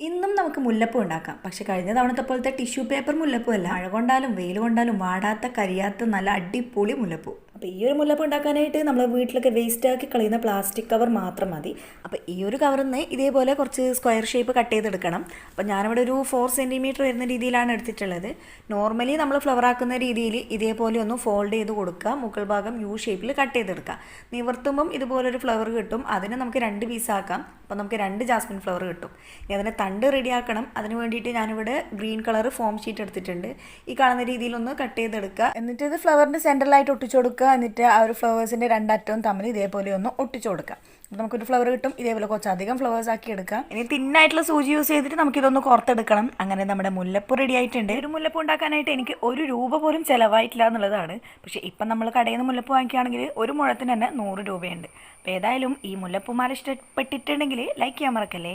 ഇന്നും നമുക്ക് മുല്ലപ്പൂ ഉണ്ടാക്കാം. പക്ഷെ കഴിഞ്ഞ തവണത്തെ പോലത്തെ ടിഷ്യൂ പേപ്പർ മുല്ലപ്പൂ അല്ല. മഴ കൊണ്ടാലും വെയിൽ കൊണ്ടാലും വാടാത്ത കരിയാത്ത നല്ല അടിപൊളി മുല്ലപ്പൂ. അപ്പോൾ ഈ ഒരു മുല്ലപ്പൂ ഉണ്ടാക്കാനായിട്ട് നമ്മൾ വീട്ടിലൊക്കെ വേസ്റ്റ് ആക്കി കളയുന്ന പ്ലാസ്റ്റിക് കവർ മാത്രം മതി. അപ്പോൾ ഈ ഒരു കവറിൽ നിന്ന് ഇതേപോലെ കുറച്ച് സ്ക്വയർ ഷേപ്പ് കട്ട് ചെയ്തെടുക്കണം. അപ്പോൾ ഞാനിവിടെ ഒരു ഫോർ സെന്റിമീറ്റർ വരുന്ന രീതിയിലാണ് എടുത്തിട്ടുള്ളത്. നോർമലി നമ്മൾ ഫ്ലവർ ആക്കുന്ന രീതിയിൽ ഇതേപോലെ ഒന്ന് ഫോൾഡ് ചെയ്ത് കൊടുക്കുക. മുകൾ ഭാഗം യു ഷേപ്പിൽ കട്ട് ചെയ്തെടുക്കുക. നിവർത്തുമ്പം ഇതുപോലൊരു ഫ്ലവർ കിട്ടും. അതിനെ നമുക്ക് രണ്ട് പീസാക്കാം അപ്പോൾ നമുക്ക് രണ്ട് ജാസ്മിൻ ഫ്ലവർ കിട്ടും. ഇനി അതിനെ തണ്ട് റെഡിയാക്കണം അതിന് വേണ്ടിയിട്ട് ഞാനിവിടെ ഗ്രീൻ കളർ ഫോം ഷീറ്റ് എടുത്തിട്ടുണ്ട്. ഈ കാണുന്ന രീതിയിലൊന്ന് കട്ട് ചെയ്തെടുക്കുക. എന്നിട്ട് ഇത് ഫ്ലവറിന്റെ സെന്ററിലായിട്ട് ഒട്ടിച്ചു കൊടുക്കുക. എന്നിട്ട് ആ ഒരു ഫ്ലവേഴ്സിന്റെ രണ്ടറ്റവും തമ്മിൽ ഇതേപോലെ ഒന്ന് ഒട്ടിച്ചു കൊടുക്കാം. അപ്പോൾ നമുക്കൊരു ഫ്ലവർ കിട്ടും ഇതേപോലെ കുറച്ചധികം ഫ്ലവേഴ്സ് ആക്കി എടുക്കാം. ഇനി തിന്നായിട്ടുള്ള സൂചി യൂസ് ചെയ്തിട്ട് നമുക്കിതൊന്ന് പുറത്തെടുക്കണം അങ്ങനെ നമ്മുടെ മുല്ലപ്പൂ റെഡി ആയിട്ടുണ്ട്. ഒരു മുല്ലപ്പൂ ഉണ്ടാക്കാനായിട്ട് എനിക്ക് ഒരു രൂപ പോലും ചിലവായിട്ടില്ല എന്നുള്ളതാണ്. പക്ഷേ ഇപ്പം നമ്മൾ കടയിൽ നിന്ന് മുല്ലപ്പൂ വാങ്ങിക്കുകയാണെങ്കിൽ ഒരു മുഴത്തിന് തന്നെ നൂറ് രൂപയുണ്ട്. അപ്പോൾ ഏതായാലും ഈ മുല്ലപ്പൂമാല ഇഷ്ടപ്പെട്ടിട്ടുണ്ടെങ്കിൽ ലൈക്ക് ചെയ്യാൻ മറക്കല്ലേ?